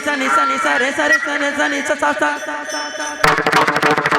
sa ni sa ni sa re sa re sa re sa ni sa sa sa